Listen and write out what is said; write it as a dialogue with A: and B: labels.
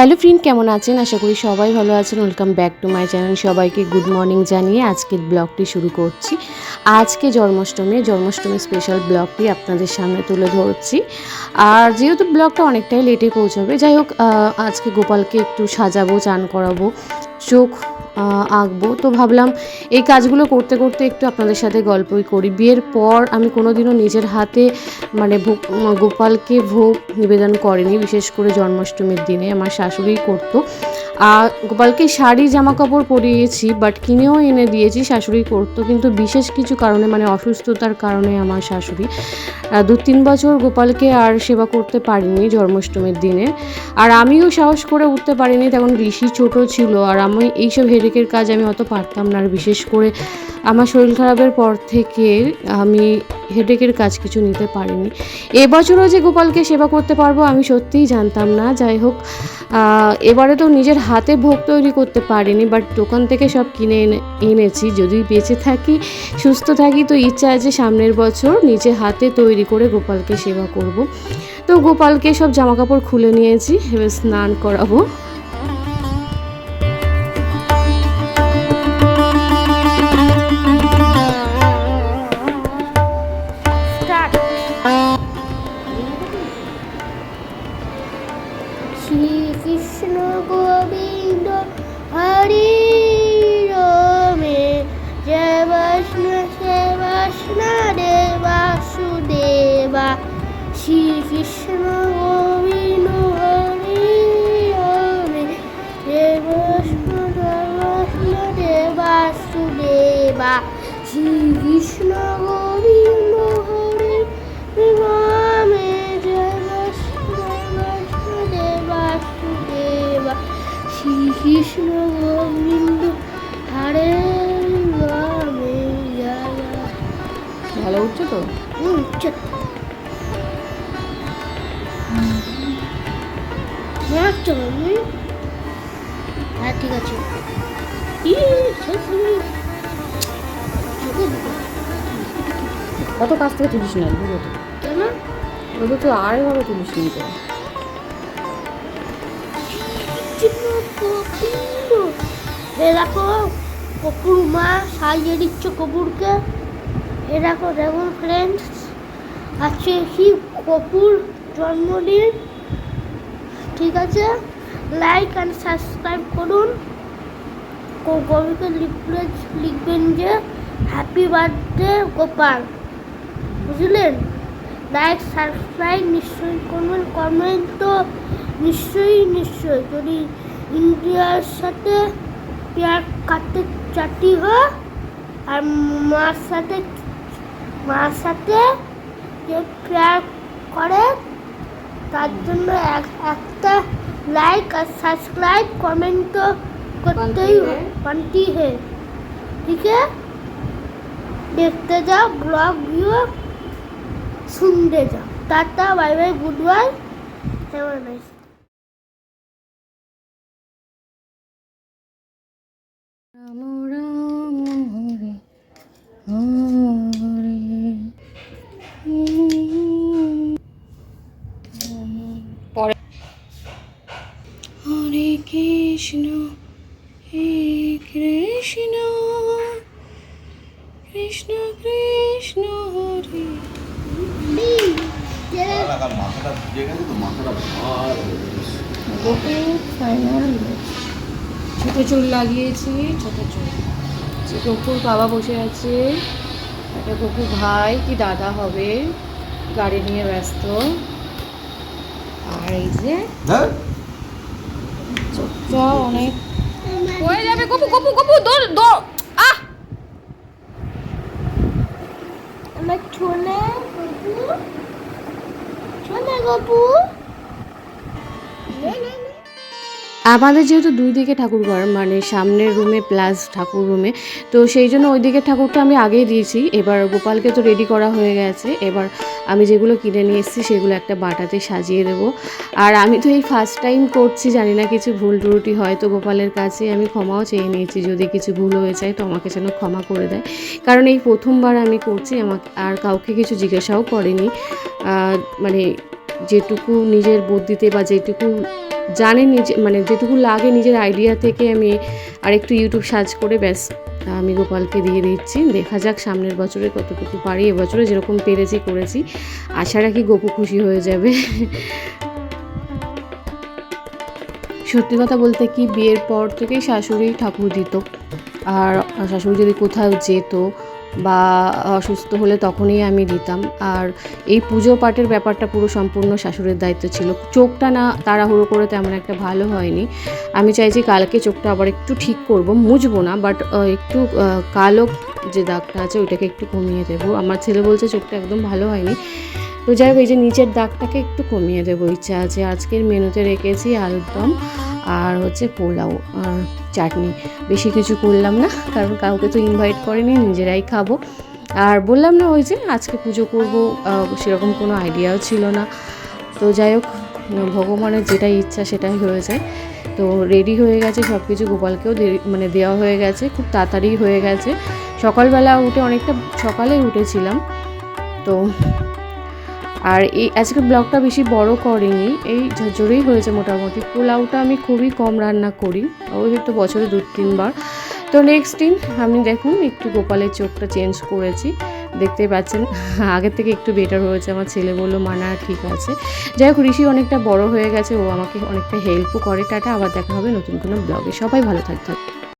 A: Hello friend, কেমন আছেন? আশা করি সবাই ভালো আছেন। Welcome back to my channel সবাইকে গুড মর্নিং জানিয়ে আজকের ব্লগটি শুরু করছি। আজকে জন্মাষ্টমী জন্মাষ্টমী স্পেশাল ব্লগটি আপনাদের সামনে তুলে ধরছি। আর যেহেতু ব্লগটা অনেকটাই লেটে পৌঁছবে, যাই হোক আজকে গোপালকে একটু সাজাবো, চান করাবো। চোখ আঁকবো। তো ভাবলাম এই কাজগুলো করতে করতে একটু আপনাদের সাথে গল্পই করি। বিয়ের পর আমি কোনোদিনও নিজের হাতে মানে গোপালকে ভোগ নিবেদন করেনি, বিশেষ করে জন্মাষ্টমীর দিনে। আমার শাশুড়ি করতো। আর গোপালকে শাড়ি জামা কাপড় পরিয়েছি বাট কিনেও এনে দিয়েছি শাশুড়ি করতো। কিন্তু বিশেষ কিছু কারণে মানে অসুস্থতার কারণে আমার শাশুড়ি দু তিন বছর গোপালকে আর সেবা করতে পারিনি জন্মাষ্টমীর দিনে। আর আমিও সাহস করে উঠতে পারিনি তখন ঋষি ছোট ছিল। আর আমি এইসব হেডেকের কাজ আমি অত পারতাম না। আর বিশেষ করে আমার শরীর খারাপের পর থেকে আমি হেডেকের কাজ কিছু নিতে পারিনি। এবছরও যে গোপালকে সেবা করতে পারব আমি সত্যিই জানতাম না। যাই হোক এবারে তো নিজের হাতে ভোগ তৈরি করতে পারিনি বাট দোকান থেকে সব কিনে এনে, এনেছি। যদি বেঁচে থাকি, সুস্থ থাকি, তো ইচ্ছা আছে সামনের বছর নিজে হাতে তৈরি করে গোপালকে সেবা করব। তো গোপালকে সব জামা কাপড় খুলে নিয়েছি স্নান করাবো।
B: শ্রীকৃষ্ণ গোবিন্দ হরি রামে জয় বৈষ্ণব বাসুদেবা। শ্রীকৃষ্ণ গোবিন্দ হরে রামে
A: ভালো উঠছে তো?
B: হ্যাঁ ঠিক আছে। ই, সত্যি।
A: কত কাছ থেকে তুলিস না বুঝো তো
B: কেন?
A: ওদের তো আর তুলিস নি তো।
B: দেখো কপুর মা সাজিয়ে দিচ্ছে কপুরকে এ দেখো দেখুন ফ্রেন্ডস আজকে কি কপুর জন্মদিন ঠিক আছে? লাইক অ্যান্ড সাবস্ক্রাইব করুন। কবিকে লিখলে লিখবেন যে হ্যাপি বার্থডে গোপাল বুঝলেন? লাইক সাবস্ক্রাইব নিশ্চয়ই করবেন কমেন্ট তো নিশ্চয়ই নিশ্চয়ই। যদি ইন্ডিয়ার সাথে পেয়ার কাটতে চাটি হয় আর মার সাথে মার সাথে যে পেয়ার করে তার জন্য এক একটা লাইক আর সাবস্ক্রাইব কমেন্ট তো করতেই পান্টি হে ঠিক আছে? দেখতে যাও ব্লগ ভিউ শুনতে যাও tata bye bye good bye nice
A: Hare Hare. পরে হরে কৃষ্ণ কৃষ্ণ হরে।
C: লাগার মাথাটা ভিজে গেছে তো মাথাটা ভার গেছে।
A: ফাইনাল ছোট চুল লাগিয়েছি ছোট চুল। গপুর বাবা বসে আছে একটা গপু ভাই কি দাদা হবে গাড়ি নিয়ে ব্যস্ত। আর এই যে
C: হ্যাঁ?
A: চোখটা অনেক হয়ে যাবে গপু গপু গপু দৌড় দৌড়।
B: আমার ছোনা গপু গপু।
A: আমাদের যেহেতু দুই দিকে ঠাকুর ঘর মানে সামনের রুমে প্লাস ঠাকুর রুমে তো সেই জন্য ওই দিকের ঠাকুরটা আমি আগেই দিয়েছি। এবার গোপালকে তো রেডি করা হয়ে গেছে। এবার আমি যেগুলো কিনে নিয়ে এসেছি, সেগুলো একটা বাটাতে সাজিয়ে দেবো। আর আমি তো এই ফার্স্ট টাইম করছি, জানি না কিছু ভুল ত্রুটি হয়, তো গোপালের কাছে আমি ক্ষমাও চেয়ে নিয়েছি। যদি কিছু ভুল হয়ে যায়, তো আমাকে যেন ক্ষমা করে দেয়। কারণ এই প্রথমবার আমি করছি, আমাকে আর কাউকে কিছু জিজ্ঞাসাও করেনি। মানে যেটুকু নিজের বুদ্ধিতে বা যেটুকু জানে নিজে মানে যেটুকু লাগে নিজের আইডিয়া থেকে আমি আর একটু ইউটিউব সার্চ করে ব্যাস, আমি গোপালকে দিয়ে দিচ্ছি। দেখা যাক সামনের বছরে কতটুকু পারি। এবছরে যেরকম পেরেছি, করেছি। আশা রাখি গোপু খুশি হয়ে যাবে। সত্যি কথা বলতে কি, বিয়ের পর থেকেই শাশুড়ি ঠাকুর দিত। আর শাশুড়ি যদি কোথাও যেত বা অসুস্থ হলে তখনই আমি দিতাম। আর এই পুজো পাঠের ব্যাপারটা পুরো সম্পূর্ণ শাশুড়ির দায়িত্ব ছিল। চোখটা না তাড়াহুড়ো করে তেমন একটা ভালো হয়নি। আমি চাইছি কালকে চোখটা আবার একটু ঠিক করব। মুছবো না বাট একটু কালো যে দাগটা আছে ওইটাকে একটু কমিয়ে দেবো। আমার ছেলে বলছে চোখটা একদম ভালো হয়নি। তো যাই হোক, এই যে নিচের দাগটাকে একটু কমিয়ে দেবো, ইচ্ছা আছে। আজকের মেনুতে রেখেছি আলুর দম আর হচ্ছে পোলাও চাটনি। বেশি কিছু করলাম না, কারণ কাউকে তো ইনভাইট করেনি, নিজেরাই খাব। আর বললাম না ওই যে আজকে পুজো করব সেরকম কোনো আইডিয়াও ছিল না। তো যাই হোক, ভগবানের যেটাই ইচ্ছা সেটাই হয়ে যায়। তো রেডি হয়ে গেছে সব কিছু গোপালকেও মানে দেওয়া হয়ে গেছে, খুব তাড়াতাড়ি হয়ে গেছে। সকালবেলা উঠে অনেকটা সকালে উঠেছিলাম। তো আর এই আজকে ব্লগটা বেশি বড় করিনি, এই ঝরঝরেই হয়েছে মোটামুটি। পোলাওটা আমি খুবই কম রান্না করি, ওই হয়তো বছরে দু তিনবার তো নেক্সট দিন আমি দেখুন একটু গোপালের চোখটা চেঞ্জ করেছি, দেখতেই পাচ্ছেন। আগের থেকে একটু বেটার হয়েছে, আমার ছেলে বলল মানা ঠিক আছে। যাই হোক, ঋষি অনেকটা বড় হয়ে গেছে, ও আমাকে অনেকটা হেল্পও করে। টাটা, আবার দেখা হবে নতুন কোনো ব্লগে সবাই ভালো থাকতে